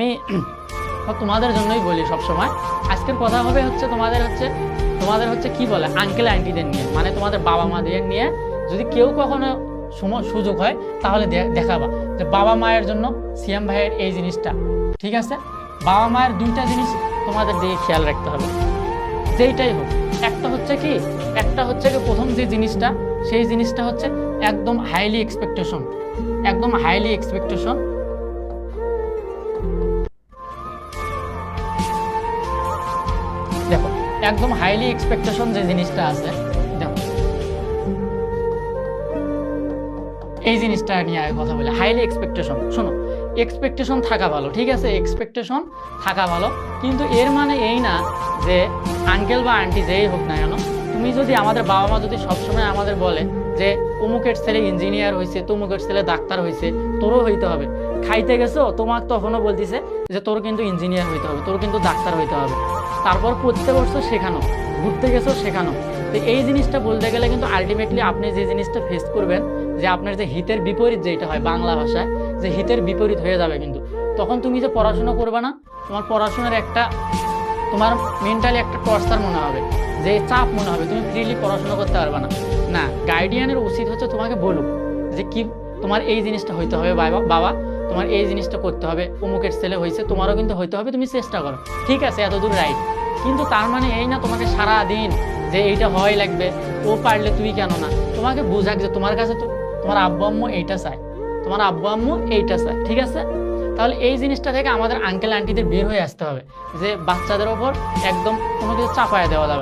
আমি তোমাদের জন্যই বলি সব সময় আজকের কথা হবে হচ্ছে তোমাদের হচ্ছে তোমাদের হচ্ছে কি বলে আঙ্কেল আন্টিদের নিয়ে মানে তোমাদের বাবা মাদের নিয়ে। যদি কেউ কখনো সুযোগ হয়, তাহলে দেখাবা যে বাবা মায়ের জন্য সিএম ভাইয়ের এই জিনিসটা, ঠিক আছে? বাবা মায়ের দুইটা জিনিস তোমাদের দিকে খেয়াল রাখতে হবে। যেইটাই হোক, একটা হচ্ছে কি, একটা হচ্ছে কি প্রথম যে জিনিসটা, সেই জিনিসটা হচ্ছে একদম হাইলি এক্সপেকটেশন একদম হাইলি এক্সপেকটেশন দেখো, একদম হাইলি এক্সপেকটেশন যে জিনিসটা আছে, দেখো। এই জিনিসটা নিয়ে আগে কথা বলি হাইলি এক্সপেকটেশন শোনো এক্সপেকটেশন থাকা ভালো, ঠিক আছে? এক্সপেকটেশন থাকা ভালো, কিন্তু এর মানে এই না যে আঙ্কেল বা আন্টি যেই হোক না কেন, তুমি যদি আমাদের বাবা মা যদি সবসময় আমাদের বলে যে, অমুকের ছেলে ইঞ্জিনিয়ার হয়েছে তমুকের ছেলে ডাক্তার হয়েছে তোরও হইতে হবে। খাইতে গেছো, তোমার তখনও বলতেছে যে, তোর কিন্তু ইঞ্জিনিয়ার হইতে হবে, তোর কিন্তু ডাক্তার হইতে হবে। তারপর পড়তে বসছো শেখানো ঘুরতে গেছো শেখানো তো এই জিনিসটা বলতে গেলে কিন্তু আলটিমেটলি আপনি যে জিনিসটা ফেস করবেন, যে আপনার যে হিতের বিপরীত যেটা হয় বাংলা ভাষায়, যে হিতের বিপরীত হয়ে যাবে কিন্তু। তখন তুমি যে পড়াশোনা করবে না, তোমার পড়াশোনার একটা, তোমার মেন্টালি একটা টর্চার মনে হবে, যে চাপ মনে হবে, তুমি ফ্রিলি পড়াশোনা করতে পারবে না। না গার্ডিয়ানের উচিত হচ্ছে তোমাকে বলুক, যে কি তোমার এই জিনিসটা হইতে হবে বাবা তোমার এই জিনিসটা করতে হবে। অমুকের ছেলে হয়েছে, তোমারও কিন্তু হইতে হবে, তুমি চেষ্টা করো। ঠিক আছে, এতদূর রাইট কিন্তু তার মানে এই না তোমাকে সারা দিন যে এইটা হয় লাগবে, ও পারলে তুই কেন না? তোমাকে বুঝাক যে তোমার কাছে তো তোমার আব্বু আম্মু এইটা চায়। তোমার আব্বু আম্মু এইটা চায়, ঠিক আছে? তাহলে এই জিনিসটা থেকে আমাদের আঙ্কেল আন্টিদের বের হয়ে আসতে হবে, যে বাচ্চাদের ওপর একদম কোনো কিছু চাপায় দেওয়া যাবে।